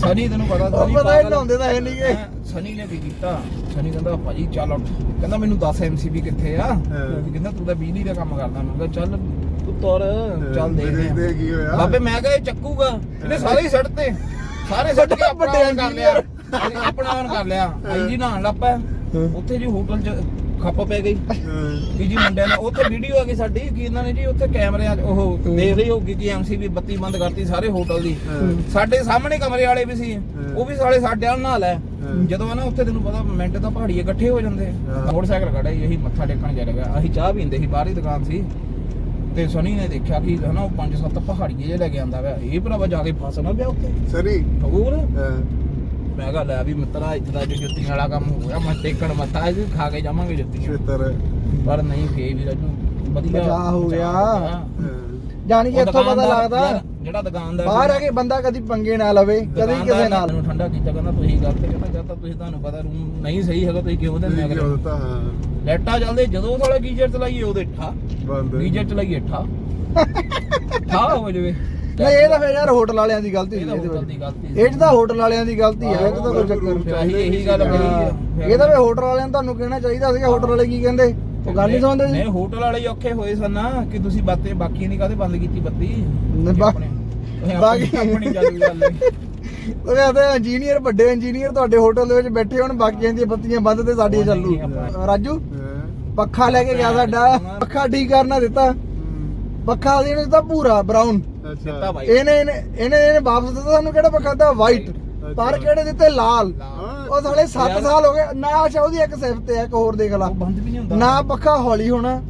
ਸਨੀ ਤੈਨੂੰ ਪਤਾ ਸਨੀ ਪਤਾ ਹੀ। ਲਾਉਂਦੇ ਤਾਂ ਹੈ ਨੀ ਗੇ। ਸਨੀ ਨੇ ਕੀ ਕੀਤਾ। ਸਨੀ ਕਹਿੰਦਾ ਭਾਜੀ ਚੱਲ ਉੱਠ। ਕਹਿੰਦਾ ਮੈਨੂੰ 10 ਐਮਸੀਬੀ ਕਿੱਥੇ ਆ? ਵੀ ਕਹਿੰਦਾ ਤੂੰ ਤਾਂ ਬਿਜਲੀ ਦਾ ਕੰਮ ਕਰਦਾ। ਮੈਂ ਕਿਹਾ ਚੱਲ ਤੂੰ ਤੁਰ ਚੱਲ ਦੇਖਦੇ ਕੀ ਹੋਇਆ। ਬਾਬੇ ਮੈਂ ਕਿਹਾ ਇਹ ਚੱਕੂਗਾ। ਇਹਨੇ ਸਾਰੇ ਹੀ ਸੜ ਤੇ ਸਾਰੇ ਸੱਟ ਕੇ ਆਪਣਾ ਕਰ ਲਿਆ। ਅਸੀਂ ਆਪਣਾ on ਕਰ ਲਿਆ। ਆਈ ਜੀ ਨਹਾਉਣ ਲੱਗ ਪਿਆ ਉੱਥੇ ਜੀ ਹੋਟਲ 'ਚ ਖੱਪ ਪੈ ਗਈ। ਕਿ ਜੀ ਮੁੰਡਿਆਂ ਨੇ ਉੱਥੇ ਵੀਡੀਓ ਆ ਗਈ ਸਾਡੀ ਕਿ ਇਹਨਾਂ ਨੇ ਜੀ ਉੱਥੇ ਕੈਮਰਿਆਂ 'ਚ ਉਹ ਦੇਖ ਰਹੀ ਹੋਗੀ ਕਿ ਐਮਸੀਬੀ ਬੱਤੀ ਬੰਦ ਕਰਤੀ ਸਾਰੇ ਹੋਟਲ ਦੀ। ਸਾਡੇ ਸਾਹਮਣੇ ਕਮਰੇ ਵਾਲੇ ਵੀ ਸੀ। ਉਹ ਵੀ ਸਾਲੇ ਸਾਡੇ ਨਾਲ ਨਾਲ ਹੈ। ਜਦੋਂ ਆ ਨਾ ਉੱਥੇ ਤੈਨੂੰ ਪਤਾ ਮਿੰਟ ਤਾਂ ਪਹਾੜੀ ਇਕੱਠੇ ਹੋ ਜਾਂਦੇ। ਮੋਟਰਸਾਈਕਲ ਖੜਾ ਇਹੀ ਮੱਥਾ ਟੇਕਣ ਜਾ ਰਿਹਾ। ਅਸੀਂ ਚਾਹ ਪੀਂਦੇ ਸੀ ਬਾਹਰ ਹੀ ਦੁਕਾਨ ਸੀ। ਤੇ ਸਨੀ ਨੇ ਦੇਖਿਆ ਕਿ ਹਨਾ ਉਹ ਪੰਜ ਸੱਤ ਪਹਾੜੀਏ ਜੇ ਲੈ ਕੇ ਆਂਦਾ ਵਾ। ਇਹ ਭਰਾਵਾ ਜਾ ਕੇ ਫਸ ਨਾ ਪਿਆ ਉੱਥੇ। ਸਰੀ? ਹੋਰ? ਹਾਂ। ਮੈਂ ਕਿਹਾ ਲੈ ਵੀ ਮਿੱਤਰਾ ਇੱਥੇ ਦਾ ਜੋ ਜੁੱਤੀਆਂ ਵਾਲਾ ਕੰਮ ਹੋ ਗਿਆ ਮੈਂ ਟੇਕਣ ਮੱਥਾ ਇਹ ਖਾ ਕੇ ਜਾਵਾਂਗੇ ਜੁੱਤੀਆਂ। ਛੇਤਰ। ਪਰ ਨਹੀਂ ਫੇ ਵੀ ਰਾਜੂ ਵਧੀਆ। ਬਚਾਅ ਹੋ ਗਿਆ। ਜਾਣੀ ਕਿ ਇੱਥੋਂ ਪਤਾ ਲੱਗਦਾ ਜਿਹੜਾ ਦੁਕਾਨਦਾਰ ਬਾਹਰ ਆ ਕੇ ਬੰਦਾ ਕਦੀ ਪੰਗੇ ਨਾ ਲਵੇ ਕਦੀ ਕਿਸੇ ਨਾਲ। ਨੂੰ ਠੰਡਾ ਕੀਤਾ ਕਹਿੰਦਾ ਤੁਸੀਂ ਗਲਤ ਕਹਿੰਦਾ ਜਾਂ ਤਾਂ ਤੁਸੀਂ ਤੁਹਾਨੂੰ ਪਤਾ ਰੂਮ ਨਹੀਂ ਸਹੀ ਹੈਗਾ ਤੁਸੀਂ ਕਿਉਂ ਦਿੰਦੇ ਨਹੀਂ ਅਗਲੇ ਕਿਉਂ ਨੂੰ? ਦਿੱਤਾ? ਹਾਂ। ਲੈਟਾ ਚੱਲਦੇ ਜਦੋਂ ਸਾਲੇ ਗੀਜ਼ਰ ਚਲਾਈਏ ਉਹਦੇ ਠਾ। ਬੰਦ। ਗੀਜ਼ਰ ਚਲਾਈਏ ਠਾ। ਠਾ ਹੋ ਜਵੇ। ਨਹੀਂ ਇਹ ਤਾਂ ਫਿਰ ਯਾਰ ਹੋਟਲ ਵਾਲਿਆਂ ਦੀ ਗਲਤੀ ਸੀ ਇਹਦੇ ਹੋਟਲ ਵਿੱਚ ਦੀ ਗਲਤੀ ਇਹ ਤਾਂ ਹੋਟਲ ਵਾਲਿਆਂ ਦੀ ਗਲਤੀ ਹੈ ਇਹ ਤਾਂ ਕੋਈ ਚੱਕਰ ਨਹੀਂ। ਇਹੀ ਗੱਲ ਕਰੀ ਇਹ ਤਾਂ ਵੀ ਹੋਟਲ ਵਾਲਿਆਂ ਨੂੰ ਤੁਹਾਨੂੰ ਕਹਿਣਾ ਚਾਹੀਦਾ ਸੀਗਾ ਹੋਟਲ ਵਾਲੇ ਕੀ ਕਹਿੰਦੇ? ਉਹ ਗੱਲ ਨਹੀਂ ਸੁਣਦੇ ਨਹੀਂ ਹੋਟਲ ਵਾਲੇ ਹੀ ਔਖੇ ਹੋਏ ਸਨ ਨਾ ਕਿ ਤੁਸੀਂ ਬਾਤੇ ਬਾਕੀ ਨਹੀਂ ਕਾਹਦੇ ਬੰਦ ਕੀਤੀ ਬੱਤੀ? ਬਾਕੀ ਬਾਕੀ- ਆਪਣੀ ਚੱਲ ਗੱਲ ਹੈ। ਉਹ ਕਹਿੰਦੇ ਇੰਜੀਨੀਅਰ ਵੱਡੇ ਇੰਜੀਨੀਅਰ ਤੁਹਾਡੇ ਹੋਟਲ ਦੇ ਵਿੱਚ ਬੈਠੇ ਹੋਣ ਬਾਕੀਆਂ ਦੀਆਂ ਬੱਤੀਆਂ ਬੰਦ ਤੇ ਸਾਡੀਆਂ ਚਾਲੂ। ਰਾਜੂ ਪੱਖਾ ਲੈ ਕੇ ਗਿਆ ਸਾਡਾ। ਪੱਖਾ ਠੀਕ ਕਰਨਾ ਦਿੱਤਾ। ਪੱਖਾ ਅਸੀਂ ਇਹਨੂੰ ਦਿੱਤਾ ਪੂਰਾ ਬਰਾਊਨ ਦਿੱਤਾ ਭਾਈ ਇਹਨੇ ਇਹਨੇ ਇਹਨੇ ਇਹਨੇ ਵਾਪਸ ਦਿੱਤਾ ਸਾਨੂੰ ਕਿਹੜਾ ਪੱਖਾ ਦਿੱਤਾ? ਵਾਈਟ ਪਰ ਕਿਹੜੇ ਦਿੱਤੇ? ਲਾਲ। ਉਹ ਸਾਲੇ 7 ਸਾਲ ਹੋ ਗਏ। ਨਾ ਅੱਛਾ ਉਹਦੀ ਇੱਕ ਸਿਫਤ ਹੈ ਇੱਕ ਹੋਰ ਦੇਖ ਲਾ। ਉਹ ਬੰਦ ਵੀ ਨਹੀਂ ਹੁੰਦਾ। ਨਾ ਪੱਖਾ ਹੌਲੀ ਹੋਣਾ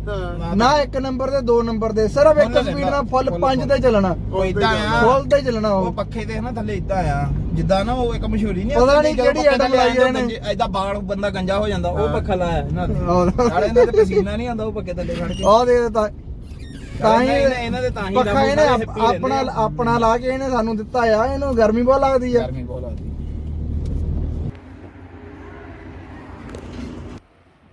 ਨਾ ਇੱਕ ਨੰਬਰ ਤੇ ਦੋ ਨੰਬਰ ਤੇ। ਸਿਰਫ ਇੱਕ ਸਪੀਡ ਨਾਲ ਫੁੱਲ ਫੁੱਲ, 5 ਤੇ ਚੱਲਣਾ। ਉਹ ਇਦਾਂ ਆ। ਫੁੱਲ ਤੇ ਚੱਲਣਾ ਉਹ। ਪੱਖੇ ਤੇ ਨਾ ਥੱਲੇ ਇਦਾਂ ਆ। ਜਿੱਦਾਂ ਨਾ ਉਹ ਇੱਕ ਮਸ਼ਹੂਰੀ ਨਹੀਂ ਪਤਾ ਨਹੀਂ ਕਿਹੜੀ item ਲਾਈ ਇਹਨੇ। ਇਦਾਂ ਬਾਲ ਬੰਦਾ ਗੰਜਾ ਹੋ ਜਾਂਦਾ ਉਹ। ਪੱਖਾ ਲਾਇਆ ਇਹਨਾਂ ਦੇ ਆਹ। ਨਾਲੇ ਇਹਨਾਂ ਦੇ ਪਸੀਨਾ ਨਹੀਂ ਆਉਂਦਾ ਉਹ ਪੱਕੇ ਥੱਲੇ ਖੜ ਕੇ। ਉਹ ਦੇ ਤਾਂ ਤਾਂ ਹੀ ਇਹਨਾਂ- ਦੇ ਤਾਂ ਹੀ ਪੱਖਾ ਇਹਨੇ ਆਪਣਾ। ਆਪਣਾ ਲਾ ਕੇ ਇਹਨੇ ਸਾਨੂੰ ਦਿੱਤਾ ਆ। ਇਹਨੂੰ ਗਰਮੀ ਬਹੁਤ ਲੱਗਦੀ ਆ। ਗਰਮੀ ਬਹੁਤ ਲੱਗਦੀ।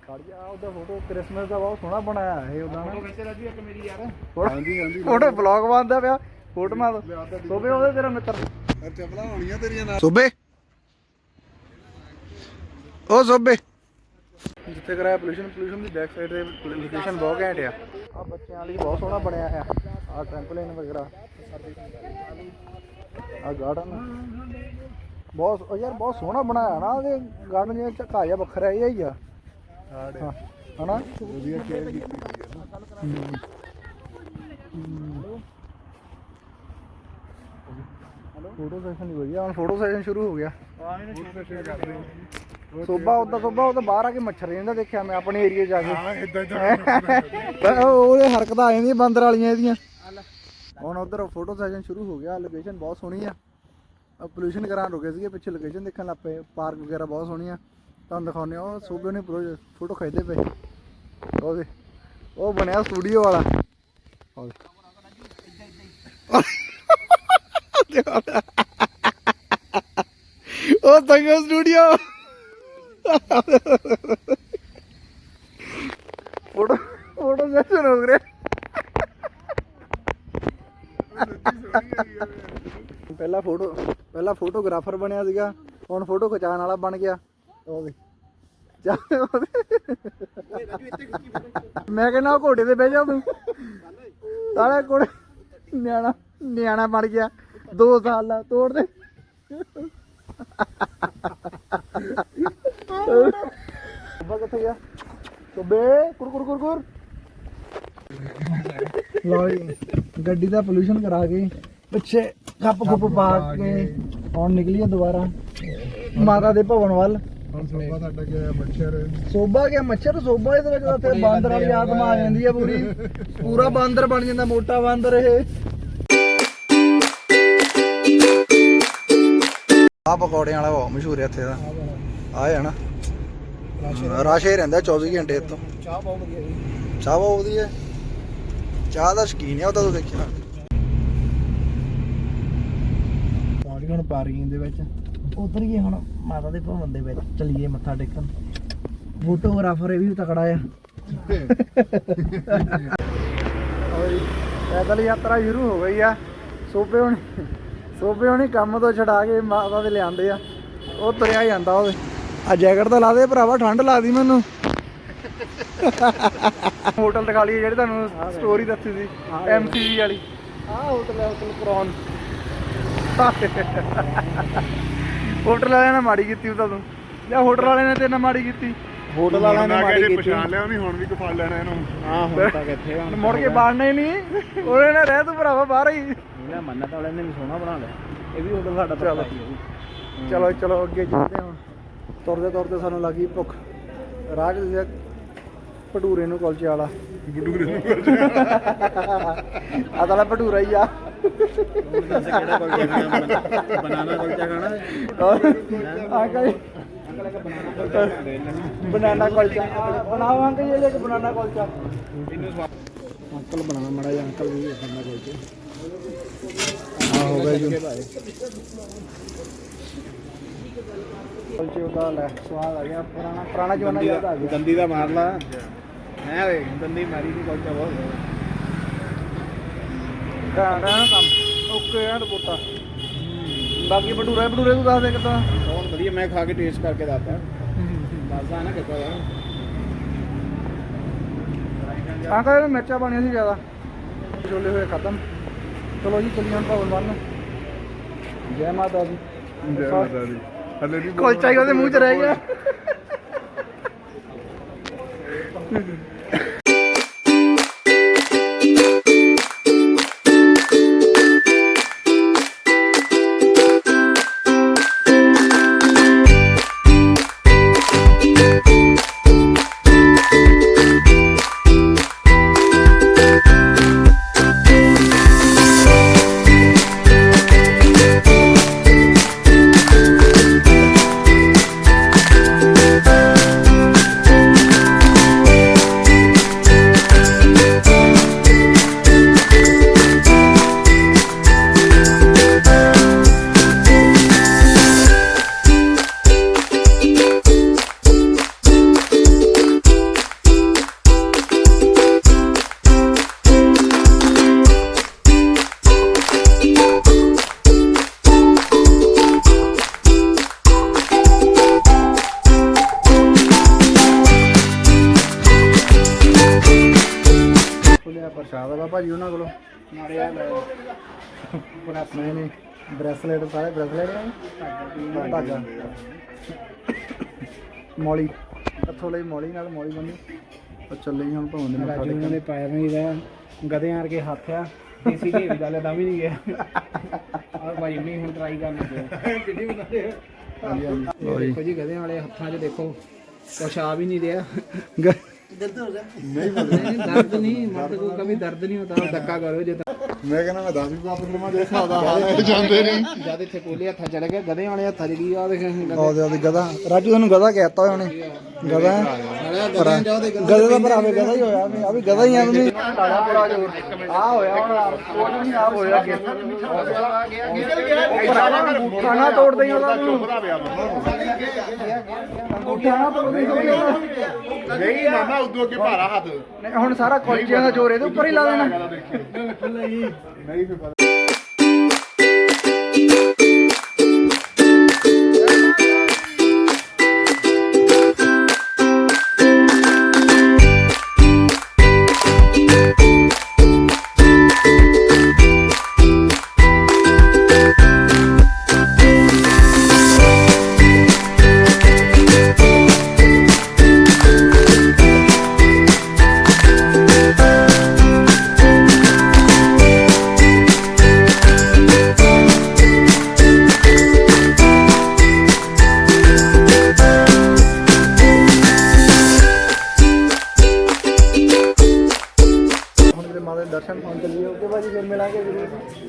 ਖੜ ਜਾ ਉਹਦਾ ਫੋਟੋ ਕ੍ਰਿਸਮਸ ਦਾ ਬਹੁਤ ਸੋਹਣਾ ਬਣਾਇਆ ਇਹ ਉਹਦਾ ਫੋਟੋ ਖਿੱਚ ਰਾਜੂ ਇੱਕ ਮੇਰੀ ਯਾਰ। ਹਾਂਜੀ ਹਾਂਜੀ ਫੋਟੋ ਵਲੌਗ ਬਣਦਾ ਪਿਆ। ਫੋਟੋਆਂ ਸੋਬੇ ਉਹਦੇ ਤੇਰਾ ਮਿੱਤਰ। ਚੱਪਲਾਂ ਹੋਣੀਆਂ ਤੇਰੀਆਂ ਨਾਲ। ਸੋਬੇ ਉਹ ਸੋਬੇ ਜਿੱਥੇ ਕਰਾਇਆ ਪੋਲੂਸ਼ਨ ਪੋਲੂਸ਼ਨ ਦੀ ਬੈਕ ਸਾਈਡ ਤੇ ਲੋਕੇਸ਼ਨ ਬਹੁਤ ਘੈਂਟ ਆ। ਆ ਬੱਚਿਆਂ ਲਈ ਬਹੁਤ ਸੋਹਣਾ ਬਣਿਆ ਆ। ਆ ਟ੍ਰੈਂਪੋਲਿਨ ਵਗੈਰਾ। ਆ ਗਾਰਡਨ ਬਹੁਤ ਯਾਰ ਬਹੁਤ ਸੋਹਣਾ ਬਣਾਇਆ ਨਾ ਉਹਦੇ। ਗਾਰਡਨ ਜਿਹਾ ਝੱਕਾ ਜਿਹਾ ਵੱਖਰਾ ਜਿਹਾ ਹੀ ਆ। ਹਾਂ ਹਨਾ? ਵਧੀਆ ਕੇਅਰ ਕੀਤੀ ਹੋਈ ਹੈ। ਫੋਟੋ ਸੈਸ਼ਨ ਹੀ ਵਧੀਆ ਹੁਣ ਫੋਟੋ ਸੈਸ਼ਨ ਸ਼ੁਰੂ ਹੋ ਗਿਆ। ਆ ਇਹਨੂੰ ਸ਼ੂਟ ਕਰਦੇ ਹਾਂ ਸੋਭਾ ਉਹਦਾ ਸੋਭਾ ਉਹ ਤਾਂ ਬਾਹਰ ਆ ਕੇ ਮੱਛਰ ਰਹਿੰਦਾ ਦੇਖਿਆ ਮੈਂ ਆਪਣੇ ਏਰੀਆ ਆ ਕੇ। ਹਾਂ ਇਦਾਂ ਉਹ- ਉਹਦੇ ਹਰਕਤਾਂ ਆ ਜਾਂਦੀਆਂ ਬਾਂਦਰ ਵਾਲੀਆਂ ਇਹਦੀਆਂ। ਹੁਣ ਉਧਰ ਫੋਟੋ ਸੈਸ਼ਨ ਸ਼ੁਰੂ ਹੋ ਗਿਆ ਲੋਕੇਸ਼ਨ ਬਹੁਤ ਸੋਹਣੀ ਆ। ਪੋਲੂਸ਼ਨ ਕਰਾਂ ਰੁਕੇ ਸੀਗੇ ਪਿੱਛੇ ਲੋਕੇਸ਼ਨ ਦੇਖਣ ਲੱਗ ਪਏ ਪਾਰਕ ਵਗੈਰਾ ਬਹੁਤ ਸੋਹਣੀ ਆ। ਤੁਹਾਨੂੰ ਦਿਖਾਉਂਦੇ ਆ ਉਹ ਸੋਭੇ ਨੇ ਫੋਟੋ ਖਿੱਚਦੇ ਪਏ। ਉਹਦੇ ਉਹ ਬਣਿਆ ਸਟੂਡੀਓ ਵਾਲਾ। ਉਹ ਸੰਗੋ ਸਟੂਡੀਓ ਫੋਟੋ ਫੋਟੋ ਸੈਸ਼ਨ ਹੋ ਰਿਹਾ? ਪਹਿਲਾ ਫੋਟੋ, ਪਹਿਲਾ ਫੋਟੋਗ੍ਰਾਫਰ ਬਣਿਆ ਸੀਗਾ, ਹੁਣ ਫੋਟੋ ਖਿਚਾਉਣ ਵਾਲਾ ਬਣ ਗਿਆ। ਉਹ ਵੀ। ਮੈਂ ਕਹਿੰਦਾ ਉਹ ਘੋੜੇ ਤੇ ਬਹਿ ਜਾ ਤੂੰ। ਸਾਲੇ ਕੋਲ ਨਿਆਣਾ ਨਿਆਣਾ ਬਣ ਗਿਆ। 2 ਸਾਲ ਦਾ ਤੋੜ ਦੇ। ਸੁਬਾ ਕਿੱਥੇ ਗਿਆ ਸੁਬੇ ਕੁਰ ਕੁਰ ਕੁਰ ਕੁਰ ਲਓ ਜੀ। ਗੱਡੀ ਦਾ ਪੋਲੂਸ਼ਨ ਕਰਾ ਕੇ ਪਿੱਛੇ ਕੱਪ ਕੁੱਪ ਪਾ ਕੇ ਹੁਣ ਨਿਕਲੀਏ ਦੁਬਾਰਾ। ਮਾਤਾ ਦੇ ਭਵਨ ਵੱਲ। ਹੁਣ ਸੋਭਾ ਸਾਡਾ ਕੀ ਹੋਇਆ ਮੱਛਰ। ਸੋਭਾ ਗਿਆ ਮੱਛਰ ਸੋਭਾ ਇਹਦੇ ਵਿੱਚ ਤਾਂ ਉੱਥੇ ਬਾਂਦਰ ਵਾਲੀ ਆਤਮਾ ਆ ਜਾਂਦੀ ਆ ਪੂਰੀ। ਪੂਰਾ ਬਾਂਦਰ ਬਣ ਜਾਂਦਾ ਮੋਟਾ ਬਾਂਦਰ ਇਹ। ਆ ਪਕੌੜਿਆਂ ਵਾਲਾ ਬਹੁਤ ਮਸ਼ਹੂਰ ਹੈ ਇੱਥੇ ਦਾ। ਆ ਹੈ ਨਾ। ਰਸ਼ ਹੀ ਰਹਿੰਦਾ 24 ਘੰਟੇ ਇੱਥੋਂ। ਚਾਹ ਬਹੁਤ ਵਧੀਆ ਜੀ। ਚਾਹ ਬਹੁਤ ਵਧੀਆ। ਚਾਹ ਦਾ ਸ਼ਕੀਨ ਆ ਉਹ ਤਾਂ ਤੂੰ ਦੇਖਿਆ। ਪਹੁੰਚ ਗਏ ਹੁਣ ਪਾਰਕਿੰਗ ਦੇ ਵਿੱਚ। ਉਤਰ ਗਏ ਹੁਣ? ਮਾਤਾ ਦੇ ਭਵਨ ਦੇ ਵਿੱਚ ਚਲੀਏ ਮੱਥਾ ਟੇਕਣ। ਫੋਟੋਗ੍ਰਾਫਰ ਇਹ ਵੀ ਤਕੜਾ ਆ। ਓਏ ਪੈਦਲ ਯਾਤਰਾ ਸ਼ੁਰੂ ਹੋ ਗਈ ਆ। ਸੋਪੇ ਹੁਣ ਸੋਪੇ ਹੁਣੀ ਕੰਮ ਤੋਂ ਛਡਾ ਕੇ ਮਾਤਾ ਦੇ ਲਿਆਂਦੇ ਆ। ਉਹ ਤੁਰਿਆ ਜਾਂਦਾ ਉਹਦੇ। ਆ ਜੈਕਟ ਤਾਂ ਲਾ ਦੇ ਭਰਾਵਾ ਠੰਡ ਲੱਗਦੀ ਮੈਨੂੰ। ਹੋਟਲ ਦਿਖਾ ਲਈਏ ਜਿਹੜੀ ਤੁਹਾਨੂੰ ਸਟੋਰੀ ਦੱਸੀ ਸੀ ਐਮਸੀਜੀ ਵਾਲੀ। ਆਹ ਹੋਟਲ ਹੈ ਹੋਟਲ ਕਰਾਉਨ ਹੋਟਲ ਵਾਲਿਆਂ ਨੇ ਮਾੜੀ ਕੀਤੀ ਉਹ ਤੁਹਾਨੂੰ ਜਾਂ ਹੋਟਲ ਵਾਲਿਆਂ ਨੇ ਤੇ ਨਾ ਮਾੜੀ ਕੀਤੀ। ਹੋਟਲ ਵਾਲਿਆਂ ਨੇ ਮਾੜੀ ਕੀਤੀ। ਪਛਾਣ ਲਿਆ ਉਹਨੇ ਹੁਣ ਵੀ ਕਫਾ ਲੈਣਾ ਇਹਨੂੰ। ਹਾਂ ਹੁਣ ਤੱਕ ਇੱਥੇ ਹੁਣ ਮੁੜ ਕੇ ਬਾੜਨਾ ਹੀ ਨਹੀਂ। ਉਹਨੇ ਨੇ ਰਹਿ ਤੂੰ ਭਰਾਵਾ ਬਾਹਰ ਹੀ। ਇਹਨੇ ਮੰਨਤ ਵਾਲਿਆਂ ਨੇ ਵੀ ਸੋਹਣਾ ਬਣਾ ਲਿਆ। ਇਹ ਵੀ ਹੋਟਲ ਸਾਡਾ ਚਲੋ। ਚਲੋ ਚਲੋ ਅੱਗੇ ਚੱਲਦੇ ਹਾਂ ਹੁਣ। ਤੁਰਦੇ ਤੁਰਦੇ ਸਾਨੂੰ ਲੱਗੀ ਭੁੱਖ। ਰਾਜ ਦੇ ਭਟੂਰੇ ਨੂੰ ਕੁਲਚੇ ਵਾਲਾ। ਬੁੱਢੂਰੇ ਨੂੰ ਆ ਤਾਂ ਭਟੂਰਾ ਹੀ ਆ। ਬਨਾਨਾ ਕੁਲਚਾ ਖਾਣਾ? ਆ ਕਈ ਬਨਾਨਾ ਕੁਲਚਾ। ਬਣਾਓ ਅੰਕਲ ਜੀ ਇੱਕ ਬਨਾਨਾ ਕੁਲਚਾ। ਅੰਕਲ ਬਣਾਉਣਾ ਮੜਾ ਜਿਹਾ ਅੰਕਲ ਵੀ ਬਨਾਨਾ ਕੁਲਚਾ। ਆ ਹੋ ਗਿਆ ਜੀ। ਕੁਲਚੇ ਉਹਦਾ ਲੈ ਸਵਾਦ ਆ ਗਿਆ ਪੁਰਾਣਾ ਪੁਰਾਣਾ ਜਮਾਨਾ ਯਾਦ ਆ ਗਿਆ ਦੰਦੀ ਦਾ ਮਾਰ ਲਾ ਹੈ ਵੇ ਦੰਦੀ ਮਾਰੀ ਦੀ ਕੁਲਚਾ ਬਹੁਤ। ਘਾੜਾ ਕੰਮ ਓਕੇ ਐਂਡ ਬੋਟਾ ਬਾਕੀ ਭਟੂਰਾ ਭਟੂਰੇ ਤੂੰ ਦੱਸ ਦੇ ਕਿਦਾਂ? ਬਹੁਤ ਵਧੀਆ ਮੈਂ ਖਾ ਕੇ ਟੇਸਟ ਕਰਕੇ ਦੱਸਦਾ। ਦੱਸਦਾ ਨਾ ਕਿੱਦਾਂ ਦਾ। ਅੰਕਲ ਇਹਨੂੰ ਮਿਰਚਾਂ ਪਾਣੀਆਂ ਸੀ ਜ਼ਿਆਦਾ। ਛੋਲੇ ਹੋਏ ਖਤਮ। ਚਲੋ ਜੀ ਚੱਲੀਏ ਹੁਣ ਭਵਨ ਵੱਲ ਜੈ ਮਾਤਾ ਦੀ। ਜੈ ਮਾਤਾ ਦੀ। ਹਲੇ ਨਹੀਂ ਕੁਲਚਾ ਹੀ ਉਹਦੇ ਮੂੰਹ 'ਚ ਰਹਿ ਗਿਆ। ਨਹੀਂ ਨਹੀਂ। ਬ੍ਰੈਸਲੇਟ ਸਾਰੇ ਬ੍ਰੈਸਲੇਟ ਨੇ? ਧਾਗਾ। ਮੌਲੀ। ਇੱਥੋਂ ਲਈ ਮੌਲੀ ਨਾਲ ਮੌਲੀ ਬੰਨੀ ਉਹ ਚੱਲੇ ਜੀ ਹੁਣ ਭਵਨ ਦੇ ਮੱਥਾ ਰਾਜੂ ਦੇ ਪੈਰ ਨਹੀਂ ਦਾ ਗਧਿਆਂ ਵਰਗੇ ਹੱਥ ਆ। ਦੇਸੀ ਘੀ ਵੀ ਡਾਲਿਆ ਤਾਂ ਵੀ ਨਹੀਂ ਗਿਆ। ਆ ਭਾਈ ਵੀ ਹੁਣ ਟਰਾਈ ਕਰਨਾ ਪਿਆ ਕਿੱਡੀ ਬਣਾਦੇ ਜੀ ਦੇਖੋ ਜੀ ਗਧਿਆਂ ਵਾਲੇ ਹੱਥਾਂ 'ਚ ਦੇਖੋ ਕੁਛ ਆ ਵੀ ਨਹੀਂ ਰਿਹਾ। ਗ- नहीं दर्द नहीं मर्द को कभी दर्द नहीं होता धक्का करो जो ਮੈਂ ਕਹਿੰਦਾ ਮੈਂ 10 ਵੀਹ ਫਿਲਮਾਂ ਦੇਖ ਸਕਦਾ ਹਾਲ ਜਾਂਦੇ ਨਹੀਂ ਜਦ ਇੱਥੇ ਕੋਲੇ ਹੱਥਾਂ ਚੜ ਗਿਆ ਗਧੇ ਵਾਲੇ ਹੱਥਾਂ 'ਚ ਕੀ ਆ ਦੇਖ ਉਹਦੇ ਉਹਦੇ ਗਦਾ ਰਾਜੂ ਤੁਹਾਨੂੰ ਗਦਾ ਕਹਿਤਾ ਹੋਇਆ ਉਹਨੇ ਗਦਾ ਗਧਿਆਂ ਜਾਓ ਤੇ ਗਦੇ ਦਾ ਭਰਾਵੇ ਗਦਾ ਹੀ ਹੋਇਆ ਵੀ ਆ ਵੀ ਗਦਾ ਹੀ ਆ ਵੀ ਤਾੜਾ ਬੜਾ ਜੋਰ ਆ ਹੋਇਆ ਹੁਣ ਕੁਝ ਨਹੀਂ ਆ ਹੋਇਆ ਅੱਗੇ ਅੰਗੂਠਾ ਨਾ ਤੋੜਦੇ ਹੀ ਉਹਦਾ ਤੂੰ ਅੰਗੂਠਾ ਨਾ ਤੋੜਦੇ ਹੀ ਉਹਦਾ। ਨਹੀਂ ਮਾਮਾ ਉਦੋਂ ਅੱਗੇ ਭਾਰਾ ਹੱਥ। ਨਹੀਂ, ਹੁਣ ਸਾਰਾ ਕੁਲਚਿਆਂ ਦਾ ਜ਼ੋਰ ਇਹਦੇ ਉੱਪਰ ਹੀ ਲਾ ਦੇਣਾ। ਨਹੀਂ ਫਿਰ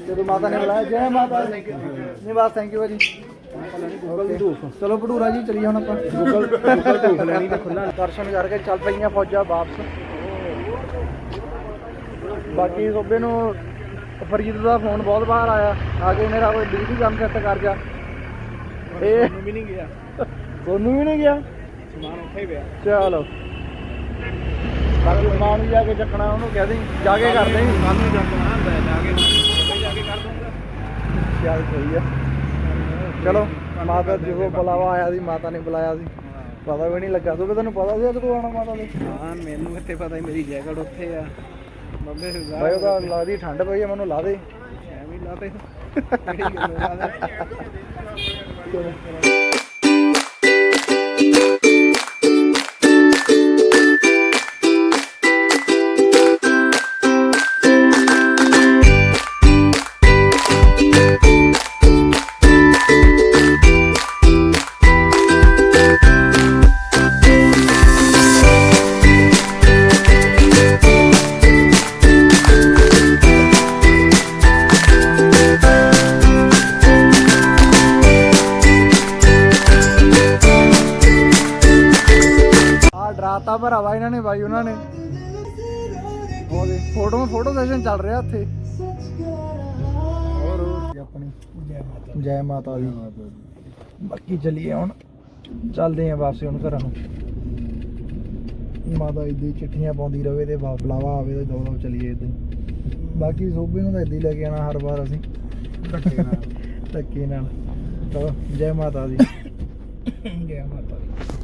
ਜਦੋਂ ਮਾਤਾ ਨੇ ਬੁਲਾਇਆ ਜੈ ਮਾਤਾ ਦੀ। ਨਹੀਂ ਬਸ ਥੈਂਕ ਯੂ ਭਾਜੀ ਚਲੋ ਭਟੂਰਾ ਜੀ ਚਲੀਏ ਹੁਣ ਆਪਾਂ। ਗੂਗਲ ਗੂਗਲ ਧੂਫ ਲੈਣੀ ਤਾਂ ਖੁੱਲਾ ਦਰਸ਼ਨ ਕਰਕੇ ਚੱਲ ਪਈਆਂ ਫੌਜਾਂ ਵਾਪਸ। ਬਾਕੀ ਸੋਬੇ ਨੂੰ ਫਰੀਦ ਦਾ ਫੋਨ ਬਹੁਤ ਬਾਹਰ ਆਇਆ। ਆ ਕੇ ਮੇਰਾ ਕੋਈ ਬਿਜਲੀ ਕੰਮ ਸੈੱਟ ਕਰ ਜਾ ਇਹ ਵੀ ਨਹੀਂ ਗਿਆ। ਸੋਨੂੰ ਵੀ ਨਹੀਂ ਗਿਆ? ਸਮਾਨ ਉੱਥੇ ਹੀ ਪਿਆ। ਚਲੋ। ਬਾਕੀ ਸਮਾਨ ਵੀ ਜਾ ਕੇ ਚੱਕਣਾ ਉਹਨੂੰ ਕਹਿ ਦੇ ਜਾ ਕੇ ਕਰ ਦੇ ਕੱਲ ਨੂੰ ਜਾ ਕੇ। ਜਾ ਚੱਲ ਸਹੀ ਆ ਚਲੋ ਮਾਤਾ ਜਦੋਂ ਬੁਲਾਵਾ ਆਇਆ ਸੀ ਮਾਤਾ ਨੇ ਬੁਲਾਇਆ ਸੀ। ਪਤਾ ਵੀ ਨਹੀਂ ਲੱਗਾ। ਤੂੰ ਤੈਨੂੰ ਪਤਾ ਸੀ ਕਦੋਂ ਆਉਣਾ ਮਾਤਾ ਦੇ? ਹਾਂ ਮੈਨੂੰ ਕਿੱਥੇ ਪਤਾ ਸੀ ਮੇਰੀ ਜੈਕਟ ਉੱਥੇ ਆ। ਬੰਬੇ ਬਾਈ ਉਹਦਾ ਲੱਗਦੀ ਠੰਡ ਪਈ ਆ ਮੈਨੂੰ ਲਾ ਦੇ ਐਵੇਂ ਹੀ ਲਾ ਦੇ ਭਰਾਵਾ ਇਹਨਾਂ ਨੇ ਬਾਈ ਉਹਨਾਂ ਨੇ। ਉਹਦੇ ਫੋਟੋ ਫੋਟੋ ਸੈਸ਼ਨ ਚੱਲ ਰਿਹਾ ਇੱਥੇ। ਹੋਰ ਆਪਣੀ? ਜੈ ਮਾਤਾ ਜੈ ਮਾਤਾ ਦੀ। ਬਾਕੀ ਚੱਲੀਏ ਹੁਣ। ਚੱਲਦੇ ਆਂ ਵਾਪਸ ਹੁਣ ਘਰਾਂ ਨੂੰ। ਮਾਤਾ ਇਦਾਂ ਚਿੱਠੀਆਂ ਪਾਉਂਦੀ ਰਵੇ ਤੇ ਬੁਲਾਵਾ ਆਵੇ ਤੇ ਦੋ ਦੋ ਚੱਲੀਏ ਇਦਾਂ ਬਾਕੀ ਸੋਭੇ ਨੂੰ ਤਾਂ ਇਦਾਂ ਹੀ ਲੈ ਕੇ ਆਣਾ ਹਰ ਵਾਰ ਅਸੀਂ। ਧੱਕੇ ਨਾਲ। ਧੱਕੇ ਨਾਲ। ਚਲੋ ਜੈ ਮਾਤਾ ਦੀ। ਜੈ ਮਾਤਾ ਦੀ।